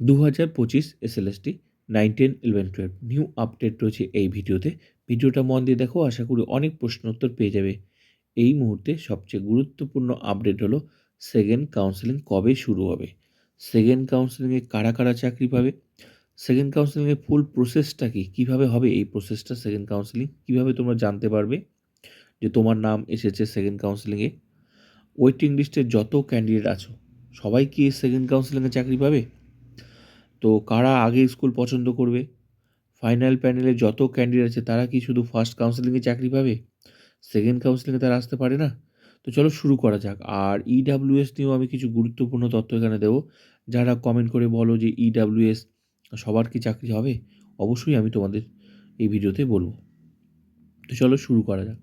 দু হাজার পঁচিশ SLST nine ten eleven twelve new update রয়েছে এই ভিডিওতে। ভিডিওটা মন দিয়ে দেখো, আশা করি অনেক প্রশ্ন উত্তর পেয়ে যাবে। এই মুহূর্তে সবচেয়ে গুরুত্বপূর্ণ আপডেট হলো সেকেন্ড কাউন্সেলিং কবে শুরু হবে? সেকেন্ড কাউন্সেলিংয়ে কারা কারা চাকরি পাবে? সেকেন্ড কাউন্সেলিংয়ের ফুল প্রসেসটা কি? কীভাবে হবে এই প্রসেসটা সেকেন্ড কাউন্সেলিং কীভাবে তোমরা জানতে পারবে যে তোমার নাম এসেছে সেকেন্ড কাউন্সেলিংয়ে ওয়েটিং লিস্টে যত ক্যান্ডিডেট আছো, সবাই কি সেকেন্ড কাউন্সেলিংয়ে চাকরি পাবে? তো কারা আগে স্কুল পছন্দ করবে? ফাইনাল প্যানেলে যত ক্যান্ডিডেট আছে, তারা কি শুধু ফার্স্ট কাউন্সেলিংয়ে চাকরি পাবে? সেকেন্ড কাউন্সেলিংয়ে তারা আসতে পারে না? তো চলো শুরু করা যাক। আর ইডাব্লিউএস নিয়েও আমি কিছু গুরুত্বপূর্ণ তথ্য এখানে দেবো। যারা কমেন্ট করে বলো যে ইডাব্লিউএস সবার কি চাকরি হবে, অবশ্যই আমি তোমাদের এই ভিডিওতে বলব। তো চলো শুরু করা যাক।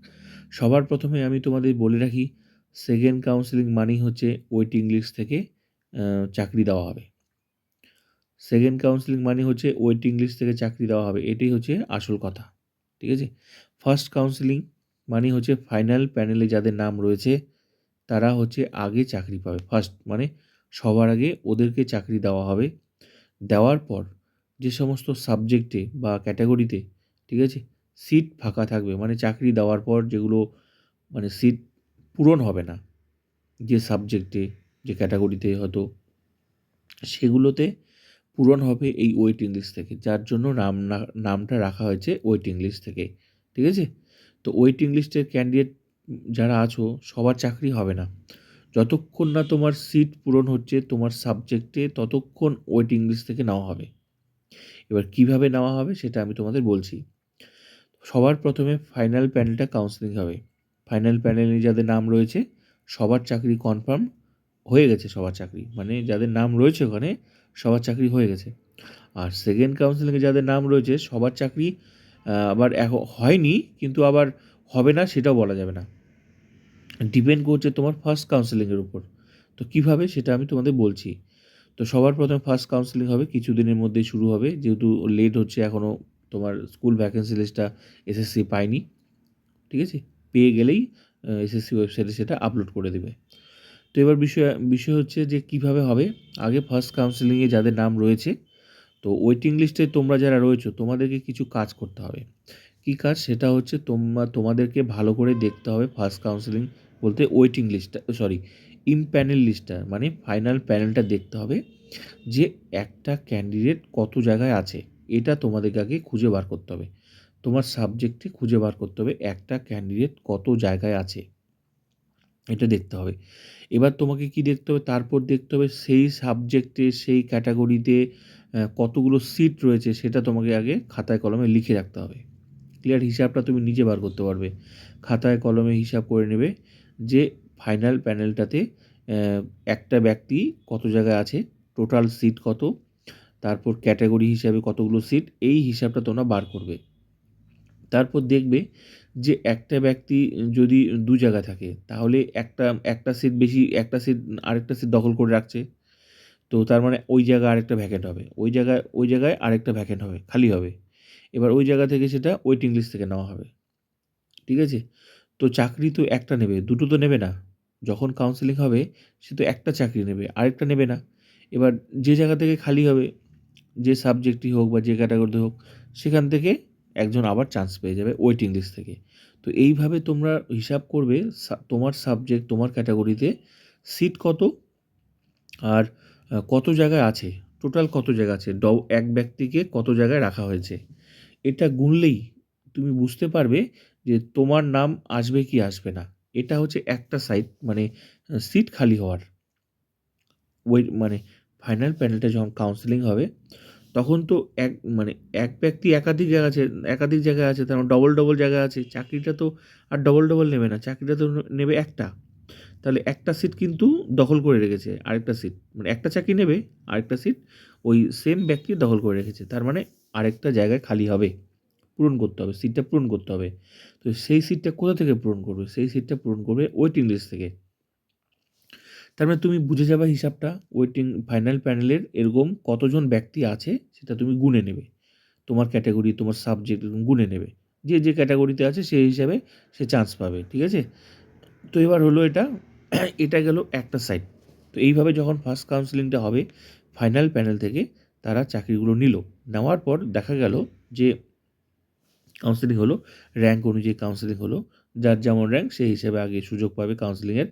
সবার প্রথমে আমি তোমাদের বলে রাখি সেকেন্ড কাউন্সেলিং মানেই হচ্ছে ওয়েটিং লিস্ট থেকে চাকরি দেওয়া হবে। সেকেন্ড কাউন্সেলিং মানে হচ্ছে ওয়েটিং লিস্ট থেকে চাকরি দেওয়া হবে। এটাই হচ্ছে আসল কথা। ঠিক আছে? ফার্স্ট কাউন্সেলিং মানে হচ্ছে ফাইনাল প্যানেলে যাদের নাম রয়েছে, তারা হচ্ছে আগে চাকরি পাবে। ফার্স্ট মানে সবার আগে ওদেরকে চাকরি দেওয়া হবে। দেওয়ার পর যে সমস্ত সাবজেক্টে বা ক্যাটাগরিতে ঠিক আছে? সিট ফাঁকা থাকবে। মানে চাকরি দেওয়ার পর যেগুলো মানে সিট পূরণ হবে না, যে সাবজেক্টে যে ক্যাটাগরিতে হয়তো, সেগুলোতে পূরণ হবে এই ওয়েটিং লিস্ট থেকে, যার জন্য নাম নামটা রাখা হয়েছে ওয়েটিং লিস্ট থেকে, ঠিক আছে? তো ওয়েটিং লিস্টের ক্যান্ডিডেট যারা আছো, সবার চাকরি হবে না। যতক্ষণ না তোমার সিট পূরণ হচ্ছে, তোমার সাবজেক্টে ততক্ষণ ওয়েটিং লিস্ট থেকে নেওয়া হবে। এবার কীভাবে নেওয়া হবে, সেটা আমি তোমাদের বলছি। সবার প্রথমে ফাইনাল প্যানেলটা কাউন্সেলিং হবে। ফাইনাল প্যানেলে যাদের নাম রয়েছে, সবার চাকরি কনফার্ম হয়ে গেছে সবার চাকরি। মানে যাদের নাম রয়েছে ওখানে সবার চাকরি হয়ে গেছে। আর সেকেন্ড কাউন্সিলিংয়ে যাদের নাম রয়েছে, সবার চাকরি আবার এখন হয়নি, কিন্তু আবার হবে না, সেটাও বলা যাবে না। ডিপেন্ড করছে তোমার ফার্স্ট কাউন্সিলিংয়ের উপর। তো কীভাবে, সেটা আমি তোমাদের বলছি। তো সবার প্রথমে ফার্স্ট কাউন্সিলিং হবে, কিছুদিনের মধ্যেই শুরু হবে। যেহেতু লেট হচ্ছে এখনও তোমার স্কুল ভ্যাকেন্সি লিস্টটা এসএসসি পায়নি। ঠিক আছে? পেয়ে গেলেই এসএসসি ওয়েবসাইটে সেটা আপলোড করে দেবে। তো এবার বিষয় বিষয় হচ্ছে যে কীভাবে হবে? আগে ফার্স্ট কাউন্সিলিংয়ে যাদের নাম রয়েছে, তো ওয়েটিং লিস্টে তোমরা যারা রয়েছো, তোমাদেরকে কিছু কাজ করতে হবে। কী কাজ? সেটা হচ্ছে তোমরা, তোমাদেরকে ভালো করে দেখতে হবে ফার্স্ট কাউন্সিলিং বলতে ওয়েটিং লিস্টটা সরি ইন প্যানেল লিস্টটা মানে ফাইনাল প্যানেলটা দেখতে হবে যে একটা ক্যান্ডিডেট কত জায়গায় আছে। এটা তোমাদেরকে আগে খুঁজে বার করতে হবে। তোমার সাবজেক্টে খুঁজে বার করতে হবে একটা ক্যান্ডিডেট কত জায়গায় আছে। এটা দেখতে হবে। এবার তোমাকে কি দেখতে হবে? তারপর দেখতে হবে সেই সাবজেক্টে সেই ক্যাটাগরিতে কতগুলো সিট রয়েছে সেটা তোমাকে আগে খাতায় কলমে লিখে রাখতে হবে। ক্লিয়ার হিসাবটা তুমি নিজে বার করতে পারবে। খাতায় কলমে হিসাব করে নেবে যে ফাইনাল প্যানেলটাতে একটা ব্যক্তি কত জায়গায় আছে টোটাল সিট কত, তারপর ক্যাটাগরি হিসাবে কতগুলো সিট এই হিসাবটা তোমরা বার করবে। তারপর দেখবে যে একটা ব্যক্তি যদি দু জায়গায় থাকে, তাহলে একটা একটা সিট বেশি, একটা সিট আরেকটা সিট দখল করে রাখছে। তো তার মানে ওই জায়গায় আরেকটা ভ্যাকেন্ট হবে। ওই জায়গায় ওই জায়গায় আরেকটা ভ্যাকেন্ট হবে, খালি হবে। এবার ওই জায়গা থেকে সেটা ওয়েটিং লিস্ট থেকে নেওয়া হবে। ঠিক আছে? তো চাকরি তো একটা নেবে, দুটো তো নেবে না। যখন কাউন্সেলিং হবে, সে তো একটা চাকরি নেবে, আরেকটা নেবে না। এবার যে জায়গা থেকে খালি হবে, যে সাবজেক্টই হোক বা যে ক্যাটাগরিতে হোক, সেখান থেকে একজন আবার চান্স পেয়ে যাবে ওয়েটিং লিস্ট থেকে। তো এইভাবে তোমরা হিসাব করবে তোমার সাবজেক্ট তোমার ক্যাটাগরিতে সিট কত আর কত জায়গায় আছে টোটাল কত জায়গা আছে, ড এক ব্যক্তিকে কত জায়গায় রাখা হয়েছে। এটা গুনলেই তুমি বুঝতে পারবে যে তোমার নাম আসবে কি আসবে না। এটা হচ্ছে একটা সাইড মানে সিট খালি হওয়ার। ওই মানে ফাইনাল প্যানেলটা যখন কাউন্সেলিং হবে তখন তো এক মানে এক ব্যক্তি একাধিক জায়গা আছে, একাধিক জায়গায় আছে, তার ডবল ডবল জায়গা আছে, চাকরিটা তো আর ডবল ডবল নেবে না, চাকরিটা তো নেবে একটা। তাহলে একটা সিট কিন্তু দখল করে রেখেছে আরেকটা সিট মানে একটা চাকরি নেবে, আরেকটা সিট ওই সেম ব্যক্তি দখল করে রেখেছে, তার মানে আরেকটা জায়গায় খালি হবে, পূরণ করতে হবে সিটটা পূরণ করতে হবে। তো সেই সিটটা কোথা থেকে পূরণ করবে? সেই সিটটা পূরণ করবে ওয়েটিং লিস্ট থেকে। তার মানে তুমি বুঝে যাবে হিসাবটা ওয়েটিং ফাইনাল প্যানেলের এরকম কতজন ব্যক্তি আছে সেটা তুমি গুনে নেবে। তোমার ক্যাটাগরি তোমার সাবজেক্ট এরকম গুনে নেবে। যে যে ক্যাটাগরিতে আছে সেই হিসাবে সে চান্স পাবে, ঠিক আছে? তো এবার হলো এটা এটা গেল একটা সাইড তো এইভাবে যখন ফার্স্ট কাউন্সিলিংটা হবে ফাইনাল প্যানেল থেকে তারা চাকরিগুলো নিল। নেওয়ার পর দেখা গেল যে কাউন্সেলিং হলো র্যাঙ্ক অনুযায়ী কাউন্সেলিং হলো। যার যেমন র্যাঙ্ক সেই হিসেবে আগে সুযোগ পাবে কাউন্সেলিংয়ের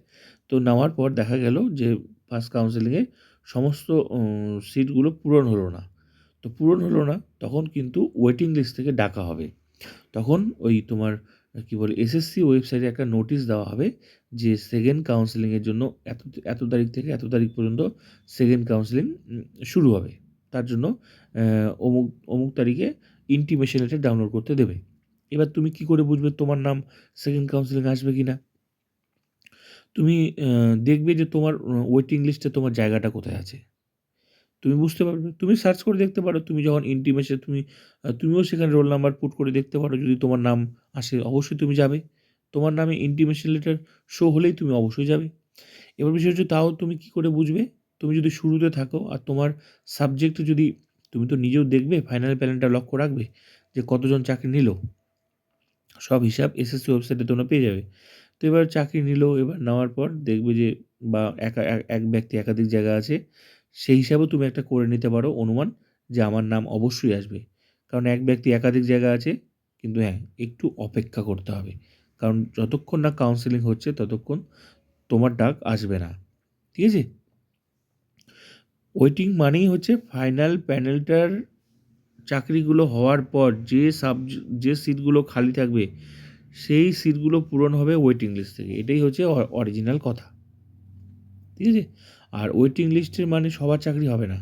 তো নেওয়ার পর দেখা গেল যে ফার্স্ট কাউন্সেলিংয়ে সমস্ত সিটগুলো পূরণ হলো না। তো পূরণ হলো না, তখন কিন্তু ওয়েটিং লিস্ট থেকে ডাকা হবে। তখন ওই তোমার, কী বলে এসএসসি ওয়েবসাইটে একটা নোটিশ দেওয়া হবে যে সেকেন্ড কাউন্সেলিংয়ের জন্য এত এত তারিখ থেকে এত তারিখ পর্যন্ত সেকেন্ড কাউন্সেলিং শুরু হবে। তার জন্য অমুক অমুক তারিখে ইন্টিমেশন লেটার ডাউনলোড করতে দেবে। এবার তুমি কি করে বুঝবে তোমার নাম সেকেন্ড কাউন্সিলিং আসবে কি না তুমি দেখবে যে তোমার ওয়েটিং লিস্টে তোমার জায়গাটা কোথায় আছে। তুমি বুঝতে পারবে, তুমি সার্চ করে দেখতে পারো, তুমি যখন ইন্টিমেশন তুমি তুমিও সেখানে রোল নাম্বার পুট করে দেখতে পারো যদি তোমার নাম আসে, অবশ্যই তুমি যাবে। তোমার নামে ইন্টিমেশন লেটার শো হলেই তুমি অবশ্যই যাবে। এবার বিষয় হচ্ছে তাও তুমি কি করে বুঝবে? তুমি যদি শুরুতে থাকো আর তোমার সাবজেক্টে যদি তুমি তো নিজেও দেখবে ফাইনাল প্যানেলটা লক্ষ্য রাখবে যে কতজন চাকরি নিল। সব হিসাব এসএসসি ওয়েবসাইটে তোমরা পেয়ে যাবে। তো এবার চাকরি নিল, এবার নেওয়ার পর দেখবে যে বা একা এক- ব্যক্তি একাধিক জায়গা আছে, সেই হিসাবেও তুমি একটা করে নিতে পারো অনুমান যে আমার নাম অবশ্যই আসবে। কারণ এক ব্যক্তি একাধিক জায়গা আছে, কিন্তু হ্যাঁ একটু অপেক্ষা করতে হবে। কারণ যতক্ষণ না কাউন্সেলিং হচ্ছে, ততক্ষণ তোমার ডাক আসবে না। ঠিক আছে? ওয়েটিং মানেই হচ্ছে ফাইনাল প্যানেলটার চাকরিগুলো হওয়ার পর যে সাব যে সিটগুলো খালি থাকবে, সেই সিটগুলো পূরণ হবে ওয়েটিং লিস্ট থেকে। এটাই হচ্ছে অরিজিনাল কথা। ঠিক আছে? আর ওয়েটিং লিস্টের মানে সবার চাকরি হবে না।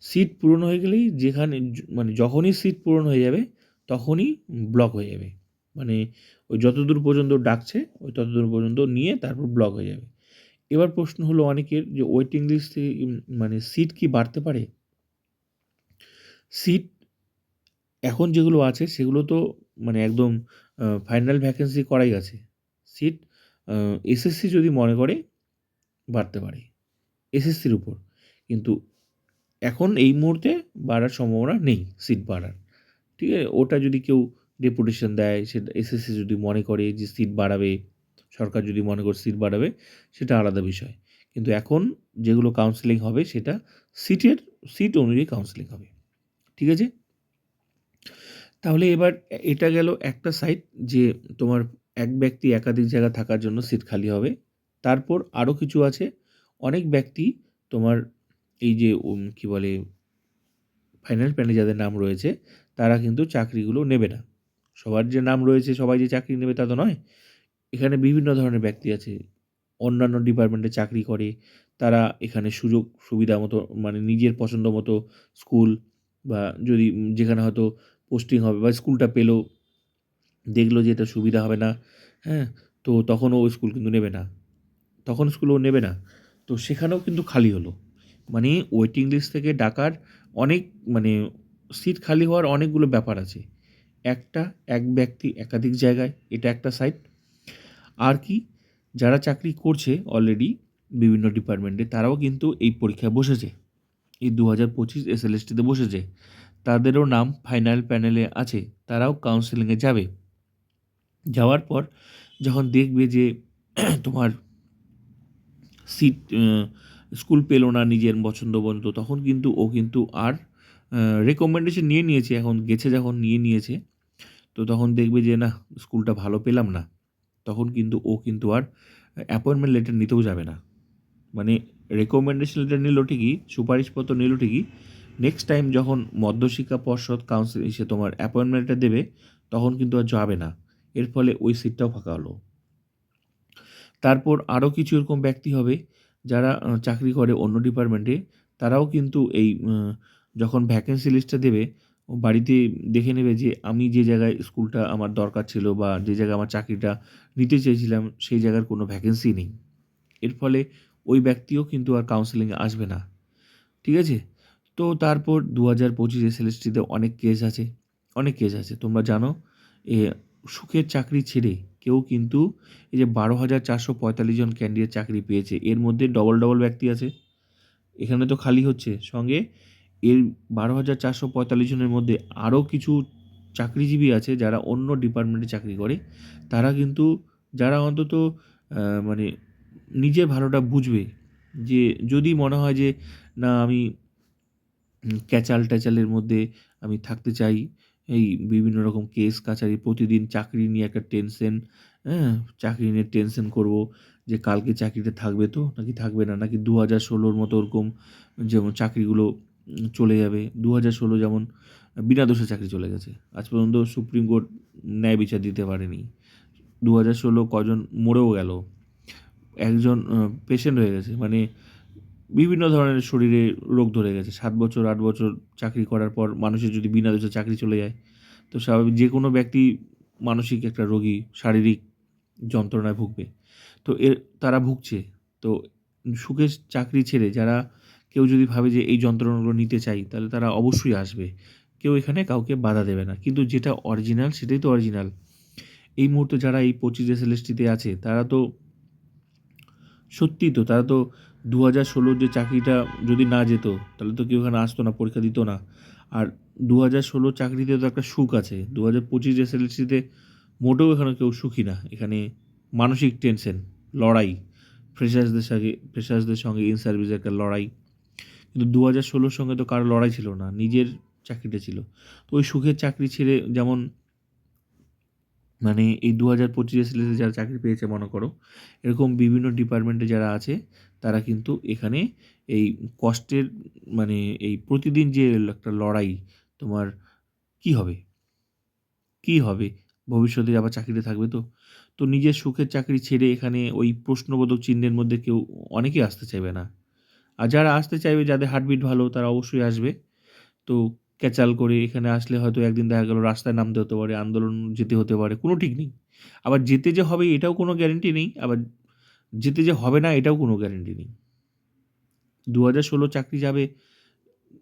সিট পূরণ হয়ে গেলেই যেখানে মানে যখনই সিট পূরণ হয়ে যাবে, তখনই ব্লক হয়ে যাবে। মানে ওই যতদূর পর্যন্ত ডাকছে, ওই ততদূর পর্যন্ত নিয়ে তারপর ব্লক হয়ে যাবে। এবার প্রশ্ন হলো অনেকের যে ওয়েটিং লিস্ট মানে সিট কি বাড়তে পারে? সিট এখন যেগুলো আছে, সেগুলো তো মানে একদম ফাইনাল ভ্যাকেন্সি করাই আছে। সিট এসএসসি যদি মনে করে, বাড়তে পারে। এসএসসির উপর। কিন্তু এখন এই মুহূর্তে বাড়ার সম্ভাবনা নেই সিট বাড়ার। ঠিক আছে? ওটা যদি কেউ ডেপুটেশন দেয় সেটা এসএসসি যদি মনে করে যে সিট বাড়াবে সরকার যদি মনে করে সিট বাড়াবে, সেটা আলাদা বিষয়। কিন্তু এখন যেগুলো কাউন্সেলিং হবে, সেটা সিটের, সিট অনুযায়ী কাউন্সেলিং হবে। ঠিক আছে? তাহলে এবার এটা গেল একটা সাইট যে তোমার এক ব্যক্তি একাধিক জায়গা থাকার জন্য সিট খালি হবে। তারপর আরও কিছু আছে। অনেক ব্যক্তি তোমার এই যে কি বলে ফাইনাল প্যানে যাদের নাম রয়েছে, তারা কিন্তু চাকরিগুলো নেবে না। সবার যে নাম রয়েছে, সবাই যে চাকরি নেবে তা তো নয়। এখানে বিভিন্ন ধরনের ব্যক্তি আছে। অন্যান্য ডিপার্টমেন্টে চাকরি করে, তারা এখানে সুযোগ সুবিধা মতো মানে নিজের পছন্দ মতো স্কুল বা যদি যেখানে হয়তো পোস্টিং হবে বা স্কুলটা পেল, দেখল যে এটা সুবিধা হবে না হ্যাঁ তো তখন ও স্কুল কিন্তু নেবে না। তখন স্কুল ও নেবে না। তো সেখানেও কিন্তু খালি হলো। মানে ওয়েটিং লিস্ট থেকে ডাকার অনেক মানে সিট খালি হওয়ার অনেকগুলো ব্যাপার আছে। একটা, এক ব্যক্তি একাধিক জায়গায়, এটা একটা সাইট আর কি, যারা চাকরি করছে অলরেডি বিভিন্ন ডিপার্টমেন্টে তারাও কিন্তু এই পরীক্ষায় বসেছে। এই দু হাজার পঁচিশ এসএলএসটিতে বসেছে। তাদেরও নাম ফাইনাল প্যানেলে আছে, তারাও কাউন্সেলিংয়ে যাবে। যাওয়ার পর যখন দেখবে যে তোমার সিট স্কুল পেল না নিজের পছন্দ মতো তখন কিন্তু ও কিন্তু আর রেকমেন্ডেশন নিয়ে নিয়েছে। এখন গেছে যখন, নিয়ে নিয়েছে। তো তখন দেখবে যে না স্কুলটা ভালো পেলাম না। তখন কিন্তু ও কিন্তু আর অ্যাপয়েন্টমেন্ট লেটার নিতেও যাবে না। মানে রেকমেন্ডেশন লেটার নিল ঠিকই, সুপারিশপত্র নিল ঠিকই নেক্সট টাইম যখন মধ্যশিক্ষা পর্ষদ কাউন্সিল এসে তোমার অ্যাপয়েন্টমেন্ট লেটার দেবে, তখন কিন্তু আর যাবে না। এর ফলে ওই সিটটাও ফাঁকা হলো। তারপর আরও কিছু এরকম ব্যক্তি হবে যারা চাকরি করে অন্য ডিপার্টমেন্টে তারাও কিন্তু এই যখন ভ্যাকেন্সি লিস্টটা দেবে বাড়িতে দেখে নেবে যে আমি যে জায়গায় স্কুলটা আমার দরকার ছিল বা যে জায়গায় আমার চাকরিটা নিতে চেয়েছিলাম, সেই জায়গার কোনো ভ্যাকেন্সি নেই। এর ফলে ওই ব্যক্তিও কিন্তু আর কাউন্সেলিংয়ে আসবে না। ঠিক আছে? তো তারপর দু হাজার পঁচিশ এসএলএসটিতে অনেক কেস আছে। অনেক কেস আছে। তোমরা জানো, এ সুখের চাকরি ছেড়ে কেউ কিন্তু এই যে বারো হাজার চারশো পঁয়তাল্লিশ জন ক্যান্ডিডেট চাকরি পেয়েছে। এর মধ্যে ডবল ডবল ব্যক্তি আছে। এখানে তো খালি হচ্ছে। সঙ্গে এর বারো হাজার চারশো পঁয়তাল্লিশ জনের মধ্যে আরও কিছু চাকরিজীবী আছে যারা অন্য ডিপার্টমেন্টে চাকরি করে। তারা কিন্তু, যারা অন্তত মানে নিজের ভালোটা বুঝবে যে, যদি মনে হয় যে, না, আমি ক্যাচাল ট্যাচালের মধ্যে আমি থাকতে চাই, এই বিভিন্ন রকম কেস কাছারি, প্রতিদিন চাকরি নিয়ে একটা টেনশন হ্যাঁ চাকরি নিয়ে টেনশন করব যে, কালকে চাকরিটা থাকবে তো? নাকি থাকবে না? নাকি দু হাজার ষোলোর মতো ওরকম যেমন চাকরিগুলো চলে যাবে। দু হাজার ষোলো যেমন বিনা দোষে চাকরি চলে গেছে। আজ পর্যন্ত সুপ্রিম কোর্ট ন্যায় বিচার দিতে পারেনি। দু হাজার ষোলো কজন মরেও গেল। একজন পেশেন্ট হয়ে গেছে। মানে বিভিন্ন ধরনের শরীরে রোগ ধরে গেছে। সাত বছর, আট বছর চাকরি করার পর মানুষের যদি বিনা দোষে চাকরি চলে যায়, তো স্বাভাবিক যে কোনো ব্যক্তি মানসিক একটা রোগী শারীরিক যন্ত্রণায় ভুগবে। তো এর, তারা ভুগছে। তো সুখের চাকরি ছেড়ে যারা কেউ যদি ভাবে যে এই যন্ত্রণাগুলো নিতে চাই, তাহলে তারা অবশ্যই আসবে। কেউ এখানে কাউকে বাধা দেবে না। কিন্তু যেটা অরিজিনাল সেটাই তো অরিজিনাল এই মুহূর্তে যারা এই পঁচিশ এসএলএসটিতে আছে, তারা তো সত্যি তো, তারা তো দু হাজার ষোলোর যে চাকরিটা যদি না যেত, তাহলে তো কেউ এখানে আসতো না, পরীক্ষা দিত না। আর দু হাজার ষোলোর চাকরিতে তো একটা সুখ আছে। দু হাজার পঁচিশ এসএলসিতে মোটেও এখানে কেউ সুখী না। এখানে মানসিক টেনশন লড়াই। ফ্রেশার্সদের সঙ্গে ফ্রেশার্সদের সঙ্গে ইন সার্ভিসের একটা লড়াই। কিন্তু দু হাজার ষোলোর সঙ্গে তো কারও লড়াই ছিল না, নিজের চাকরিটা ছিল। তো ওই সুখের চাকরি ছেড়ে যেমন মানে এই দু হাজার পঁচিশে সিলেতে যারা চাকরি পেয়েছে, মনে করো, এরকম বিভিন্ন ডিপার্টমেন্টে যারা আছে, তারা কিন্তু এখানে এই কষ্টের মানে এই প্রতিদিন যে একটা লড়াই, তোমার কি হবে? কি হবে? ভবিষ্যতে আবার চাকরিতে থাকবে তো? তো নিজের সুখের চাকরি ছেড়ে এখানে ওই প্রশ্নবোধক চিহ্নের মধ্যে কেউ অনেকেই আসতে চাইবে না। আর যারা আসতে চাইবে, যাদের হার্টবিট ভালো, তারা অবশ্যই আসবে। তো ক্যাচাল করে এখানে আসলে হয়তো একদিন দেখা গেল রাস্তায় নামতে হতে পারে, আন্দোলন যেতে হতে পারে, কোনো ঠিক নেই। আবার যেতে যে হবে এটাও কোনো গ্যারেন্টি নেই, আবার যেতে যে হবে না এটাও কোনো গ্যারেন্টি নেই। দু হাজার ষোলো চাকরি যাবে,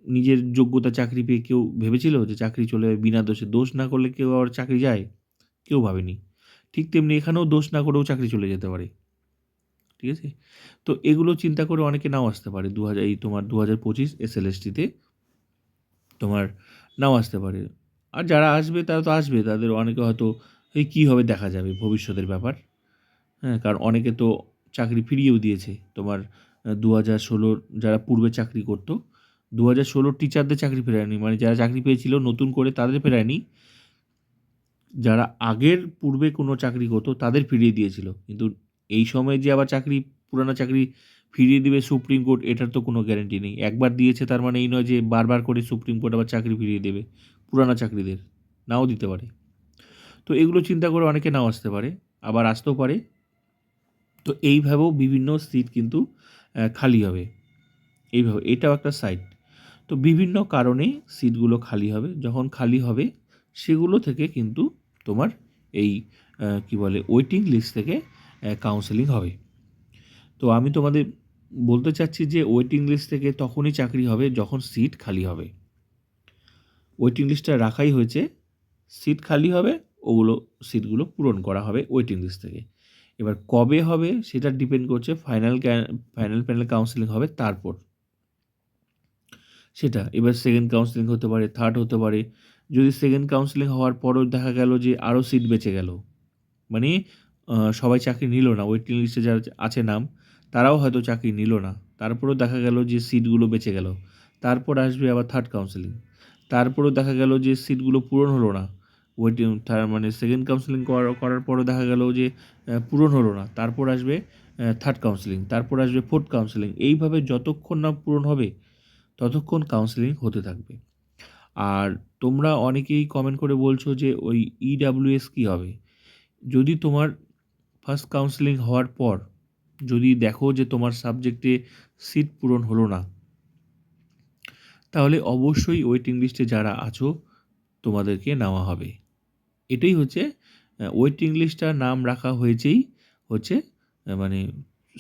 নিজের যোগ্যতা চাকরি পেয়ে কেউ ভেবেছিল যে চাকরি চলে যাবে বিনা দোষে, দোষ না করলে কেউ আবার চাকরি যায়? কেউ ভাবেনি। ঠিক তেমনি এখানেও দোষ না করেও চাকরি চলে যেতে পারে। ঠিক আছে? তো এগুলো চিন্তা করে অনেকে নাও আসতে পারে। দু হাজার এই তোমার দু হাজার পঁচিশ এসএলএসটিতে তোমার নাও আসতে পারে। আর যারা আসবে, তারা তো আসবে। তাদের অনেকে হয়তো এই কী হবে দেখা যাবে ভবিষ্যতের ব্যাপার। হ্যাঁ কারণ অনেকে তো চাকরি ফিরিয়েও দিয়েছে। তোমার দু হাজার ষোলোর যারা পূর্বে চাকরি করতো দু হাজার ষোলোর টিচারদের চাকরি ফেরায়নি। মানে যারা চাকরি পেয়েছিল, নতুন করে তাদের ফেরায়নি। যারা আগের পূর্বে কোনো চাকরি করতো, তাদের ফিরিয়ে দিয়েছিল। কিন্তু এই সময় যে আবার চাকরি, পুরানো চাকরি ফিরিয়ে দিবে সুপ্রিম কোর্ট, এটার তো কোনো গ্যারেন্টি নেই। একবার দিয়েছে, তার মানে এই নয় যে বারবার করে সুপ্রিম কোর্ট আবার চাকরি ফিরিয়ে দেবে, পুরানো চাকরিদের। নাও দিতে পারে। তো এগুলো চিন্তা করে অনেকে নাও আসতে পারে, আবার আসতেও পারে। তো এইভাবেও বিভিন্ন সিট কিন্তু খালি হবে। এইভাবে, এটাও একটা সাইড তো বিভিন্ন কারণে সিটগুলো খালি হবে। যখন খালি হবে, সেগুলো থেকে কিন্তু তোমার এই কি বলে ওয়েটিং লিস্ট থেকে কাউন্সেলিং হবে। তো আমি তোমাদের বলতে চাচ্ছি যে ওয়েটিং লিস্ট থেকে তখনই চাকরি হবে যখন সিট খালি হবে। ওয়েটিং লিস্টটা রাখাই হয়েছে সিট খালি হবে, ওগুলো সিটগুলো পূরণ করা হবে ওয়েটিং লিস্ট থেকে। এবার কবে হবে সেটা ডিপেন্ড করছে ফাইনাল ফাইনাল প্যানেল কাউন্সিলিং হবে তারপর। সেটা, এবার সেকেন্ড কাউন্সিলিং হতে পারে থার্ড হতে পারে। যদি সেকেন্ড কাউন্সিলিং হওয়ার পরও দেখা গেল যে আরও সিট বেঁচে গেল মানে সবাই চাকরি নিল না ওয়েটিং লিস্টে যারা আছে নাম, তারাও হয়তো চাকরি নিল না। তারপরেও দেখা গেল যে সিটগুলো বেঁচে গেল। তারপর আসবে আবার থার্ড কাউন্সিলিং তারপরেও দেখা গেল যে সিটগুলো পূরণ হলো না। ওয়েটিং মানে সেকেন্ড কাউন্সিলিং করার করার পরও দেখা গেল যে পূরণ হলো না। তারপর আসবে থার্ড কাউন্সিলিং তারপর আসবে ফোর্থ কাউন্সিলিং এইভাবে যতক্ষণ না পূরণ হবে, ততক্ষণ কাউন্সিলিং হতে থাকবে। আর তোমরা অনেকেই কমেন্ট করে বলছো যে, ওই ইডাব্লিউএস কী হবে? যদি তোমার ফার্স্ট কাউন্সিলিং হওয়ার পর যদি দেখো যে তোমার সাবজেক্টে সিট পূরণ হলো না, তাহলে অবশ্যই ওয়েটিং লিস্টে যারা আছো তোমাদেরকে নেওয়া হবে। এটাই হচ্ছে ওয়েটিং লিস্টটার নাম রাখা হয়েছেই হচ্ছে মানে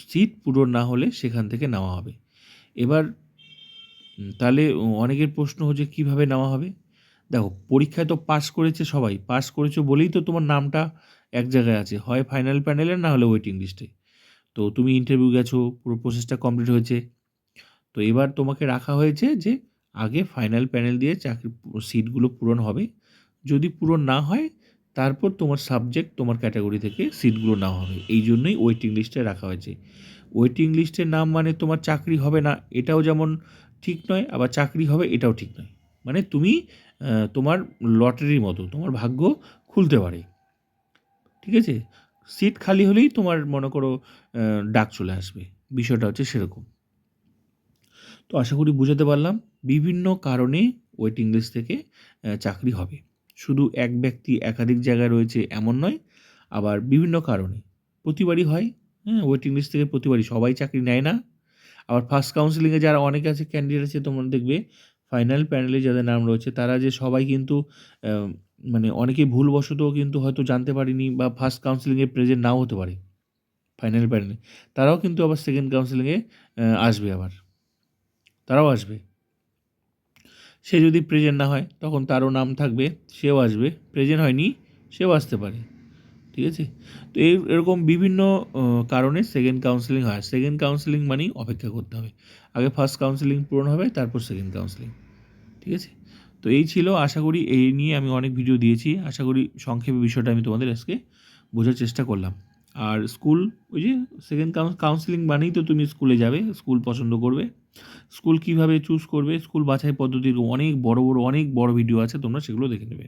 সিট পূরণ না হলে সেখান থেকে নেওয়া হবে। এবার তাহলে অনেকের প্রশ্ন হচ্ছে কীভাবে নেওয়া হবে? দেখো, পরীক্ষায় তো পাস করেছে সবাই পাস করেছ বলেই তো তোমার নামটা এক জায়গায় আছে। হয় ফাইনাল প্যানেলে না হলে ওয়েটিং লিস্টে তো তুমি ইন্টারভিউ গেছো, পুরো প্রসেসটা কমপ্লিট হয়েছে। তো এবার তোমাকে রাখা হয়েছে যে, আগে ফাইনাল প্যানেল দিয়ে চাকরি সিটগুলো পূরণ হবে। যদি পূরণ না হয়, তারপর তোমার সাবজেক্ট তোমার ক্যাটাগরি থেকে সিটগুলো না হবে। এই জন্যই ওয়েটিং লিস্টে রাখা হয়েছে। ওয়েটিং লিস্টের নাম মানে তোমার চাকরি হবে না, এটাও যেমন ঠিক নয়, আবার চাকরি হবে এটাও ঠিক নয়। মানে তুমি তোমার লটারির মতো, তোমার ভাগ্য খুলতে পারে। ঠিক আছে? সিট খালি হলেই তোমার মনে করো ডাক চলে আসবে। বিষয়টা হচ্ছে সেরকম। তো আশা করি বুঝাতে পারলাম। বিভিন্ন কারণে ওয়েটিং লিস্ট থেকে চাকরি হবে। শুধু এক ব্যক্তি একাধিক জায়গায় রয়েছে এমন নয়, আবার বিভিন্ন কারণে। প্রতিবারই হয় হ্যাঁ ওয়েটিং লিস্ট থেকে প্রতিবারই। সবাই চাকরি নেয় না। আবার ফার্স্ট কাউন্সিলিংয়ে যারা অনেকে আছে ক্যান্ডিডেট আছে, তোমরা দেখবে ফাইনাল প্যানেলে যাদের নাম রয়েছে, তারা যে সবাই কিন্তু মানে অনেকে ভুলবশত কিন্তু হয়তো জানতে পারিনি বা ফার্স্ট কাউন্সিলিংয়ে প্রেজেন্ট নাও হতে পারে ফাইনাল প্যানেলে তারাও কিন্তু আবার সেকেন্ড কাউন্সিলিংয়ে আসবে আবার। তারাও আসবে। সে যদি প্রেজেন্ট না হয়, তখন তারও নাম থাকবে, সেও আসবে। প্রেজেন্ট হয়নি, সেও আসতে পারে। ঠিক আছে? তো এই, এরকম বিভিন্ন কারণে সেকেন্ড কাউন্সিলিং হয়। সেকেন্ড কাউন্সিলিং মানেই অপেক্ষা করতে হবে। আগে ফার্স্ট কাউন্সিলিং পূরণ হবে, তারপর সেকেন্ড কাউন্সিলিং ঠিক আছে? তো এই ছিল আশা করি এই নিয়ে আমি অনেক ভিডিও দিয়েছি। আশা করি সংক্ষেপে বিষয়টা আমি তোমাদের আজকে বোঝার চেষ্টা করলাম। আর স্কুল, ওই যে সেকেন্ড কাউন্সিলিং মানেই তো তুমি স্কুলে যাবে, স্কুল পছন্দ করবে। স্কুল কীভাবে চুজ করবে, স্কুল বাছাই পদ্ধতির অনেক বড় বড়, অনেক বড় ভিডিও আছে, তোমরা সেগুলো দেখে নেবে।